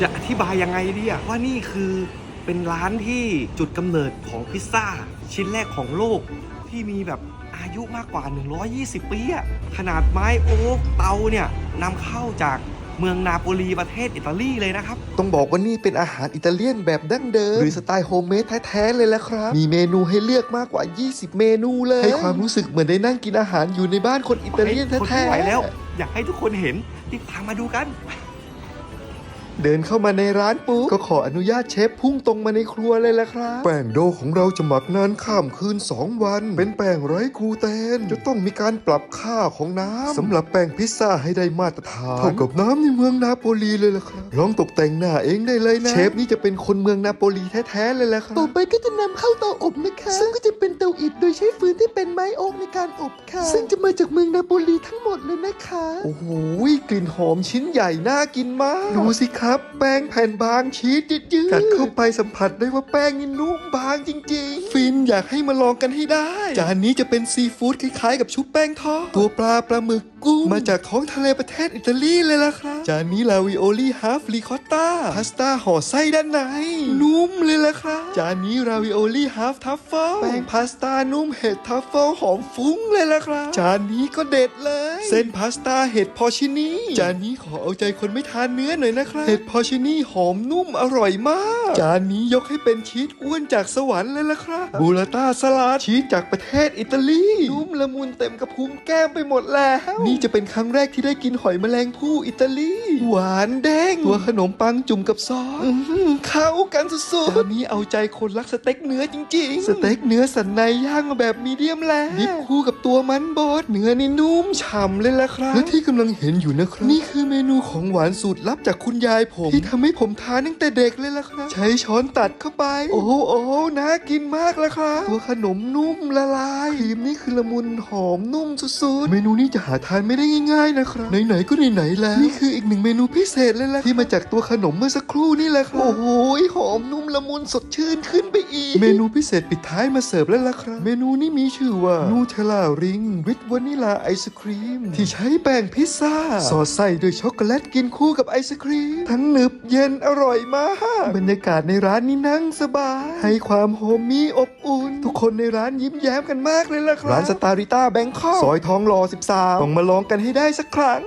จะอธิบายยังไงดีอะว่านี่คือเป็นร้านที่จุดกำเนิดของพิซซ่า ชิ้นแรกของโลกที่มีแบบอายุมากกว่า 120 ปีอะขนาดไม้โอ๊กเตาเนี่ยนำเข้าจากเมืองนาโปลีประเทศอิตาลีเลยนะครับ ต้องบอกว่านี่เป็นอาหารอิตาเลียนแบบดั้งเดิม หรือสไตล์โฮมเมดแท้ๆเลยละครับ มีเมนูให้เลือกมากกว่า 20 เมนูเลย ให้ความรู้สึกเหมือนได้นั่งกินอาหารอยู่ในบ้านคนอิตาเลียนฮ้ทแท้ไม่ๆไหวแล้ว อยากให้ทุกคนเห็นรีบตามมาดูกัน เดินเข้ามาในร้านปุ๊บก็ขออนุญาตเชฟพุ่งตรงมาในครัวเลยละครับ แป้งโดของเราจะหมักนานข้ามคืน 2 วัน เป็นแป้งไร้กลูเตน จะต้องมีการปรับค่าของน้ำสำหรับแป้งพิซซ่าให้ได้มาตรฐานเท่ากับน้ำในเมืองนาโปลีเลยละครับลองตกแต่งหน้าเองได้เลยนะ เชฟนี่จะเป็นคนเมืองนาโปลีแท้ๆเลยละครับต่อไปก็จะนำเข้าเตาอบนะคะซึ่งก็จะเป็นเตาอิฐโดยใช้ฟืนที่เม้โอ๊กในการอบค่ะ ซึ่งจะมาจากเมืองนาโปลีทั้งหมดเลยนะคะ โอ้โหกลิ่นหอมชิ้นใหญ่น่ากินมาก ดูสิครับ แป้งแผ่นบางชีสยืดๆกัดเข้าไปสัมผัสได้ว่าแป้งนี่นุ่มบางจริง ๆ ฟินอยากให้มาลองกันให้ได้ จานนี้จะเป็นซีฟู้ดคล้ายๆ กับชุบแป้งทอดตัวปลาปลาหมึก กุ้ง มาจากท้องทะเลประเทศอิตาลีเลยล่ะครับ จานนี้ลาวิโอลี่ฮาฟริคอตตาพาสต้าห่อไส้ด้านใน นุ่มเลยล่ะครับ จานนี้ราวิโอลี่ฮาฟทัฟเฟิลแป้งพาสต้านุ่มเห็ดทัฟเฟิลหอมฟุ้งเลยล่ะครับ จานนี้ก็เด็ดเลย เส้นพาสต้าเห็ดพอชินีจานนี้ขอเอาใจคนไม่ทานเนื้อหน่อยนะครับ เห็ดพอชินีหอมนุ่มอร่อยมาก จานนี้ยกให้เป็นชีสอ้วนจากสวรรค์เลยล่ะครับ บูราต้าสลัดชีสจากประเทศอิตาลี นุ่มละมุนเต็มกระพุ้งแก้มไปหมดแล้วนี่จะเป็นครั้งแรกที่ได้กินหอยแมลงภู่อิตาลี หวานเด้งตัวขนมปังจุ่มกับซอสอื้อหือเข้ากันสุดๆจานนี้เอาใจคนรักสเต็กเนื้อจริงๆ สเต็กเนื้อสันในย่างมาแบบมีเดียมแลดิบคู่กับตัวมันบดเนื้อนี่นุ่มฉ่ำเลยล่ะครับและที่กำลังเห็นอยู่นะครับนี่คือเมนูของหวานสูตรลับจากคุณยายผม ที่ทำให้ผมทานตั้งแต่เด็กเลยล่ะครับ ใช้ช้อนตัดเข้าไป โอ้โหโอ้โหน่ากินมากแล้วครับตัวขนมนุ่มละลายครีมนี่คือละมุนหอมนุ่มสุดๆเมนูนี้จะหาทานไม่ได้ง่าย ๆนะครับไหนๆก็ไหนๆแล้วนี่คืออีกหนึ่งเมนูพิเศษเลยล่ะที่มาจากตัวขนมเมื่อสักครู่นี่แหละครับโอ้โหหอมนุ่มละมุนสดชื่นขึ้นไปอีก เมนูพิเศษปิดท้ายมาเสิร์ฟแล้วล่ะครับ เมนูนี้มีชื่อว่านูเทลล่าริงวิตวานิลาไอศครีม ที่ใช้แป้งพิซซ่า สอดใส่ด้วยช็อกโกแลตกินคู่กับไอศครีม ทั้งหนึบเย็นอร่อยมาก บรรยากาศในร้านนี้นั่งสบาย ให้ความโฮมมี่อบอุ่น ทุกคนในร้านยิ้มแย้มกันมากเลยล่ะครับ ร้านสตาริต้าแบงคอกซอยทองหล่อ13 ต้องมาลองกันให้ได้สักครั้ง